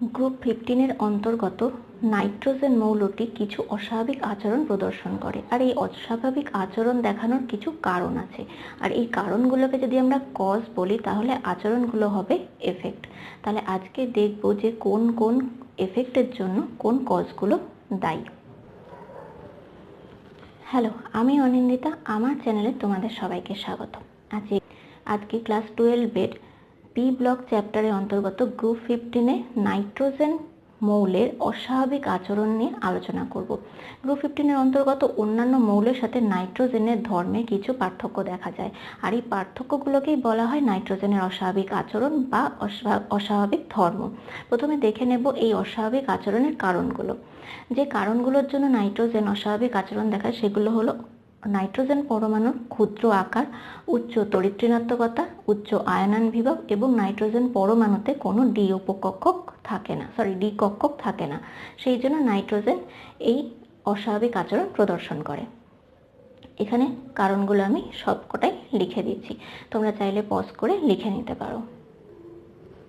Group ফিফটিনের অন্তর্গত nitrogen মৌলটি কিছু অস্বাভাবিক আচরণ প্রদর্শন করে। আর এই অস্বাভাবিক আচরণ দেখানোর কিছু কারণ আছে। আর এই কারণগুলোকে যদি আমরা কজ বলি, তাহলে আচরণগুলো হবে এফেক্ট তাহলে আজকে দেখব যে কোন কোন এফেক্টের জন্য কোন কজগুলো দায়ী। হ্যালো আমি অনিন্দিতা। আমার চ্যানেলে তোমাদের সবাইকে স্বাগত। আজকে আজকে ক্লাস টুয়েলভের পি ব্লক চ্যাপ্টারের অন্তর্গত গ্রুপ ফিফটিনে নাইট্রোজেন মৌলের অস্বাভাবিক আচরণ নিয়ে আলোচনা করব। গ্রুপ ফিফটিনের অন্তর্গত অন্যান্য মৌলের সাথে নাইট্রোজেনের ধর্মে কিছু পার্থক্য দেখা যায়। আর এই পার্থক্যগুলোকেই বলা হয় নাইট্রোজেনের অস্বাভাবিক আচরণ বা অস্বাভাবিক ধর্ম। প্রথমে দেখে নেব এই অস্বাভাবিক আচরণের কারণগুলো। যে কারণগুলোর জন্য নাইট্রোজেন অস্বাভাবিক আচরণ দেখায় সেগুলো হলো নাইট্রোজেন পরমাণুর ক্ষুদ্র আকার, উচ্চ তড়িৎ-ঋণাত্মকতা, উচ্চ আয়নান বিভব এবং নাইট্রোজেন পরমাণুতে কোনো ডি উপকক্ষক থাকে না সরি ডি কক্ষক থাকে না। সেই জন্য নাইট্রোজেন এই অস্বাভাবিক আচরণ প্রদর্শন করে। এখানে কারণগুলো আমি সবকটাই লিখে দিয়েছি। তোমরা চাইলে পজ করে লিখে নিতে পারো।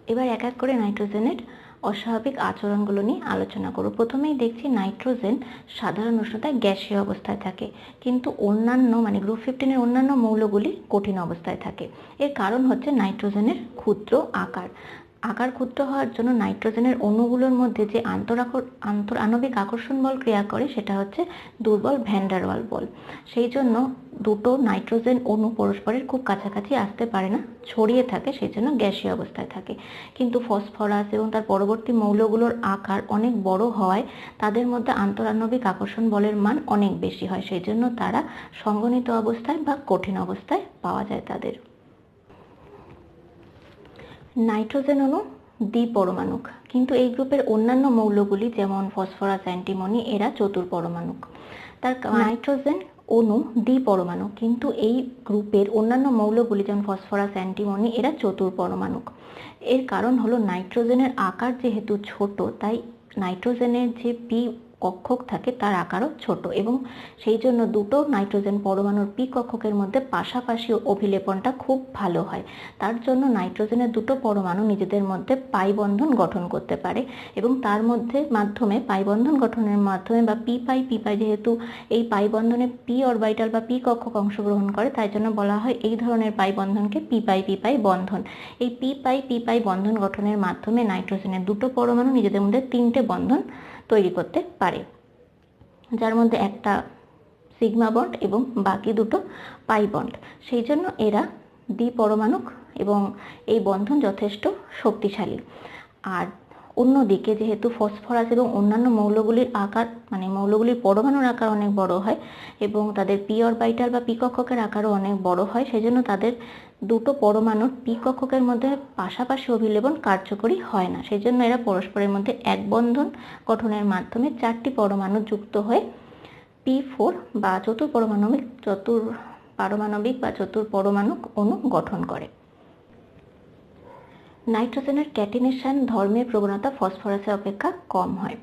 এবার এক এক করে নাইট্রোজেনের অস্বাভাবিক আচরণগুলো নিয়ে আলোচনা করব প্রথমেই দেখছি নাইট্রোজেন সাধারণ উষ্ণতায় গ্যাসীয় অবস্থায় থাকে, কিন্তু অন্যান্য মানে গ্রুপ ফিফটিনের অন্যান্য মৌলগুলি কঠিন অবস্থায় থাকে। এর কারণ হচ্ছে নাইট্রোজেনের ক্ষুদ্র আকার। আকার ক্ষুদ্র হওয়ার জন্য নাইট্রোজেনের অণুগুলোর মধ্যে যে আন্তর আণবিক আকর্ষণ বল ক্রিয়া করে সেটা হচ্ছে দুর্বল ভ্যান্ডারওয়াল বল। সেই জন্য দুটো নাইট্রোজেন অণু পরস্পরের খুব কাছাকাছি আসতে পারে না, ছড়িয়ে থাকে, সেই জন্য গ্যাসীয় অবস্থায় থাকে। কিন্তু ফসফরাস এবং তার পরবর্তী মৌলগুলোর আকার অনেক বড় হওয়ায় তাদের মধ্যে আন্তরাণবিক আকর্ষণ বলের মান অনেক বেশি হয়, সেই জন্য তারা সংগণিত অবস্থায় বা কঠিন অবস্থায় পাওয়া যায় তাদের। নাইট্রোজেন অণু দ্বিপরমাণুক কিন্তু এই গ্রুপের অন্যান্য মৌলগুলি যেমন ফসফরাস অ্যান্টিমনি এরা চতুর্পরমাণুক তার নাইট্রোজেন অণু দ্বিপরমাণু কিন্তু এই গ্রুপের অন্যান্য মৌলগুলি যেমন ফসফরাস অ্যান্টিমনি এরা চতুর্পরমাণুক এর কারণ হলো নাইট্রোজেনের আকার যেহেতু ছোট তাই নাইট্রোজেনের যে পি কক্ষক থাকে, তার আকারও ছোট এবং সেই জন্য দুটো নাইট্রোজেন পরমাণুর পি কক্ষকের মধ্যে পাশাপাশি অভিলেপনটা খুব ভালো হয়। তার জন্য নাইট্রোজেনের দুটো পরমাণু নিজেদের মধ্যে পাই বন্ধন গঠন করতে পারে এবং তার মধ্যে মাধ্যমে পাই বন্ধন গঠনের মাধ্যমে বা পি পাই পি পাই যেহেতু এই পাই বন্ধনে পি অরবাইটাল বা পি কক্ষক অংশগ্রহণ করে, তাই জন্য বলা হয় এই ধরনের পাই বন্ধনকে পি পাই পি পাই বন্ধন। এই পি পাই পি পাই বন্ধন গঠনের মাধ্যমে নাইট্রোজেনের দুটো পরমাণু নিজেদের মধ্যে তিনটে বন্ধন তৈরি করতে পারে। যার মধ্যে একটা সিগমা বন্ড এবং বাকি দুটো পাই বন্ড সেই জন্য এরা দ্বিপরমাণুক এবং এই বন্ধন যথেষ্ট শক্তিশালী। আর অন্যদিকে যেহেতু ফসফরাস এবং অন্যান্য মৌলগুলির আকার মানে মৌলগুলির পরমাণুর আকার অনেক বড় হয় এবং তাদের পি অরবাইটাল বা পি কক্ষকের আকারও অনেক বড় হয়, সেজন্য তাদের দুটো পরমাণুর পি কক্ষকের মধ্যে পাশাপাশি অভিলেবন কার্যকরী হয় না। সেজন্য এরা পরস্পরের মধ্যে এক বন্ধন গঠনের মাধ্যমে চারটি পরমাণু যুক্ত হয়ে পি ফোর বা চতুর পরমাণবিক, চতুর পারমাণবিক বা চতুর পরমাণু অণু গঠন করে। নাইট্রোজেনের ক্যাটিনেশন ধর্মের প্রবণতা ফসফরাসের অপেক্ষা কম হয়।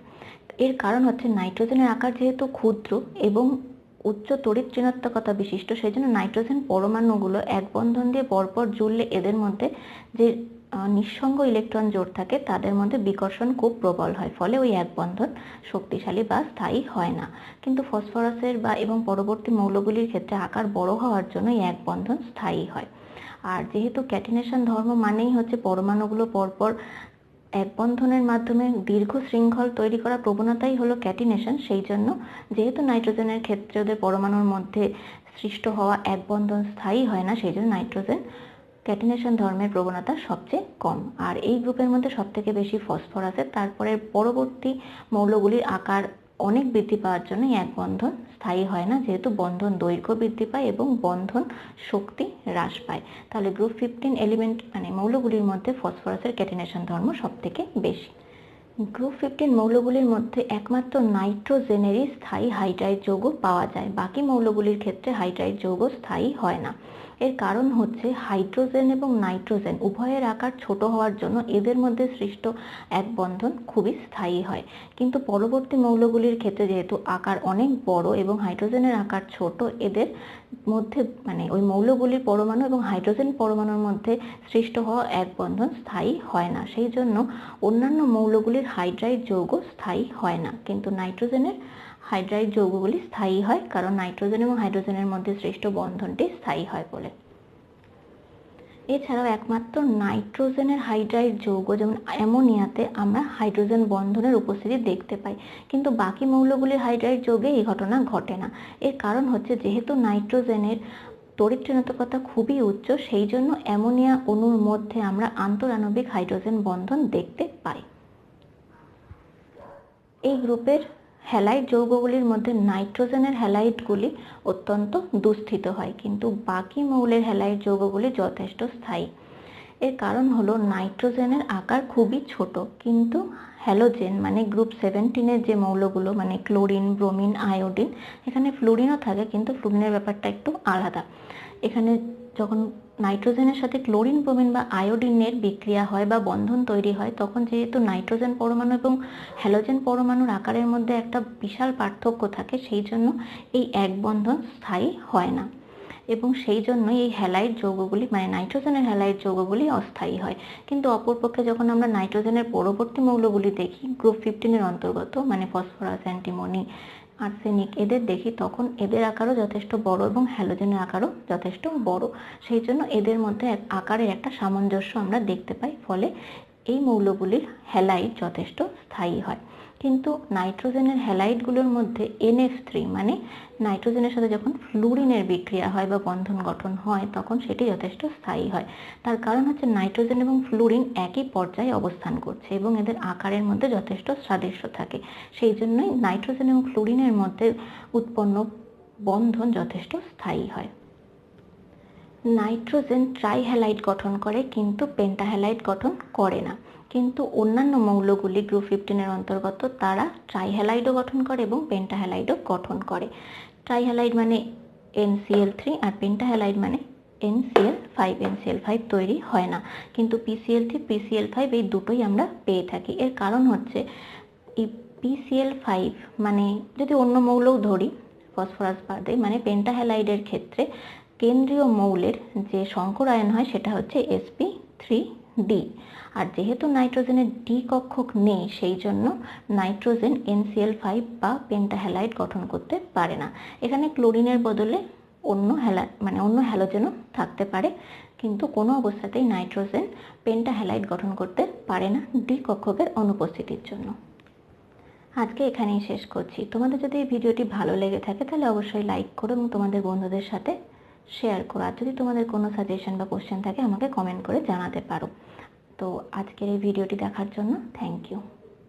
এর কারণ হচ্ছে নাইট্রোজেনের আকার যেহেতু ক্ষুদ্র এবং উচ্চ তড়িৎ বিশিষ্ট সেই জন্য নাইট্রোজেন পরমাণুগুলো এক বন্ধন দিয়ে পরপর জুড়লে এদের মধ্যে যে নিঃসঙ্গ ইলেকট্রন জোট থাকে, তাদের মধ্যে বিকর্ষণ খুব প্রবল হয়, ফলে ওই এক বন্ধন শক্তিশালী বা স্থায়ী হয় না। কিন্তু ফসফরাসের বা এবং পরবর্তী মৌলগুলির ক্ষেত্রে আকার বড় হওয়ার জন্য এক বন্ধন স্থায়ী হয়। আর যেহেতু ক্যাটিনেশন ধর্ম মানেই হচ্ছে পরমাণুগুলো পরপর এক বন্ধনের মাধ্যমে দীর্ঘ শৃঙ্খল তৈরি করা প্রবণতাই হলো ক্যাটিনেশন, সেই জন্য যেহেতু নাইট্রোজেনের ক্ষেত্রে ওদের পরমাণুর মধ্যে সৃষ্ট হওয়া এক বন্ধন স্থায়ী হয় না, সেই জন্য নাইট্রোজেন ক্যাটিনেশন ধর্মের প্রবণতা সবচেয়ে কম। আর এই গ্রুপের মধ্যে সবথেকে বেশি ফসফরাসের তারপরে পরবর্তী মৌলগুলির আকার অনেক বৃদ্ধি পাওয়ার জন্য এক বন্ধন স্থায়ী হয় না, যেহেতু বন্ধন দৈর্ঘ্য বৃদ্ধি পায় এবং বন্ধন শক্তি হ্রাস পায়। তাহলে গ্রুপ ফিফটিন এলিমেন্ট মানে মৌলগুলির মধ্যে ফসফরাসের ক্যাটিনেশন ধর্ম সব থেকে বেশি। গ্রুপ ফিফটিন মৌলগুলির মধ্যে একমাত্র নাইট্রোজেনেরই স্থায়ী হাইড্রাইড যৌগ পাওয়া যায়, বাকি মৌলগুলির ক্ষেত্রে হাইড্রাইড যৌগ স্থায়ী হয় না। এর কারণ হচ্ছে হাইড্রোজেন এবং নাইট্রোজেন উভয়ের আকার ছোট হওয়ার জন্য এদের মধ্যে সৃষ্ট এক বন্ধন খুবই স্থায়ী হয়। কিন্তু পরবর্তী মৌলগুলির ক্ষেত্রে যেহেতু আকার অনেক বড় এবং হাইড্রোজেনের আকার ছোট, এদের মধ্যে মানে ওই মৌলগুলির পরমাণু এবং হাইড্রোজেন পরমাণুর মধ্যে সৃষ্ট হওয়া এক বন্ধন স্থায়ী হয় না। সেই জন্য অন্যান্য মৌলগুলির হাইড্রাইড যৌগ স্থায়ী হয় না। কিন্তু নাইট্রোজেনের হাইড্রাইড যৌগগুলি স্থায়ী হয়, কারণ নাইট্রোজেন এবং হাইড্রোজেনের মধ্যে সৃষ্ট বন্ধনটি স্থায়ী হয় বলে। এছাড়াও একমাত্র নাইট্রোজেনের হাইড্রাইড যৌগ, যেমন অ্যামোনিয়াতে, আমরা হাইড্রোজেন বন্ধনের উপস্থিতি দেখতে পাই। কিন্তু বাকি মৌলগুলির হাইড্রাইড যৌগে এই ঘটনা ঘটে না। এর কারণ হচ্ছে, যেহেতু নাইট্রোজেনের তড়িৎ খুবই উচ্চ, সেই জন্য অ্যামোনিয়া অণুর মধ্যে আমরা আন্তরাণবিক হাইড্রোজেন বন্ধন দেখতে পাই। এই গ্রুপের হ্যালাইড যৌগগুলির মধ্যে নাইট্রোজেনের হ্যালাইডগুলি অত্যন্ত দুস্থিত হয়, কিন্তু বাকি মৌলের হ্যালাইড যৌগগুলি যথেষ্ট স্থায়ী। এর কারণ হলো নাইট্রোজেনের আকার খুবই ছোট, কিন্তু হ্যালোজেন মানে গ্রুপ সেভেন্টিনের যে মৌলগুলো মানে ক্লোরিন, ব্রোমিন, আয়োডিন, এখানে ফ্লোরিনও থাকে, কিন্তু ফ্লোরিনের ব্যাপারটা একটু আলাদা। এখানে যখন নাইট্রোজেনের সাথে ক্লোরিন, ব্রোমিন বা আয়োডিনের বিক্রিয়া হয় বা বন্ধন তৈরি হয়, তখন যেহেতু নাইট্রোজেন পরমাণু এবং হ্যালোজেন পরমাণুর আকারের মধ্যে একটা বিশাল পার্থক্য থাকে, সেই জন্য এই এক বন্ধন স্থায়ী হয় না। এবং সেই জন্য এই হ্যালাইড যৌগগুলি মানে নাইট্রোজেনের হ্যালাইড যৌগগুলি অস্থায়ী হয়। কিন্তু অপরপক্ষে যখন আমরা নাইট্রোজেনের পরবর্তী মৌলগুলি দেখি, গ্রুপ ফিফটিনের অন্তর্গত মানে ফসফরাস, অ্যান্টিমনি আর্সেনিক। এদের দেখি তখন এদের আকারও যথেষ্ট বড় এবং হ্যালোজেনের আকারও যথেষ্ট বড়। সেই জন্য এদের মধ্যে আকারের একটা সামঞ্জস্য আমরা দেখতে পাই। ফলে এই মৌলগুলির হ্যালাইড যথেষ্ট স্থায়ী হয়। কিন্তু নাইট্রোজেনের হ্যালাইডগুলোর মধ্যে এনএফ থ্রি মানে নাইট্রোজেনের সাথে যখন ফ্লুরিনের বিক্রিয়া হয় বা বন্ধন গঠন হয়, তখন সেটি যথেষ্ট স্থায়ী হয়। তার কারণ হচ্ছে নাইট্রোজেন এবং ফ্লুরিন একই পর্যায়ে অবস্থান করছে এবং এদের আকারের মধ্যে যথেষ্ট সাদৃশ্য থাকে। সেই জন্যই নাইট্রোজেন এবং ফ্লুরিনের মধ্যে উৎপন্ন বন্ধন যথেষ্ট স্থায়ী হয়। নাইট্রোজেন ট্রাইহ্যালাইড গঠন করে, কিন্তু পেন্টাহ্যালাইড গঠন করে না। কিন্তু অন্যান্য মৌলগুলি গ্রুপ ফিফটিনের অন্তর্গত, তারা ট্রাইহ্যালাইডও গঠন করে এবং পেন্টাহ্যালাইডও গঠন করে। ট্রাইহ্যালাইড মানে এনসিএল থ্রি আর পেন্টাহ্যালাইড মানে এনসিএল ফাইভ। এনসিএল ফাইভ তৈরি হয় না। কিন্তু পিসিএল থ্রি পিসিএল ফাইভ এই দুটোই আমরা পেয়ে থাকি। এর কারণ হচ্ছে, এই পিসিএল ফাইভ মানে যদি অন্য মৌলও ধরি, ফসফরাস বাদে মানে পেন্টাহ্যালাইডের ক্ষেত্রে কেন্দ্রীয় মৌলের যে সংকর আয়ন হয় সেটা হচ্ছে এসপি থ্রি ডি আর যেহেতু নাইট্রোজেনের ডি কক্ষক নেই, সেই জন্য নাইট্রোজেন এনসিএল ফাইভ বা পেন্টাহ্যালাইড গঠন করতে পারে না। এখানে ক্লোরিনের বদলে অন্য হ্যালা মানে অন্য হ্যালোজেনও থাকতে পারে, কিন্তু কোনো অবস্থাতেই নাইট্রোজেন পেন্টাহ্যালাইড গঠন করতে পারে না ডি কক্ষকের অনুপস্থিতির জন্য। আজকে এখানেই শেষ করছি। তোমাদের যদি এই ভিডিওটি ভালো লেগে থাকে, তাহলে অবশ্যই লাইক করো এবং তোমাদের বন্ধুদের সাথে শেয়ার করো। আর যদি তোমাদের কোনো সাজেশন বা কোশ্চেন থাকে, আমাকে কমেন্ট করে জানাতে পারো। তো আজকের এই ভিডিওটি দেখার জন্য থ্যাংক ইউ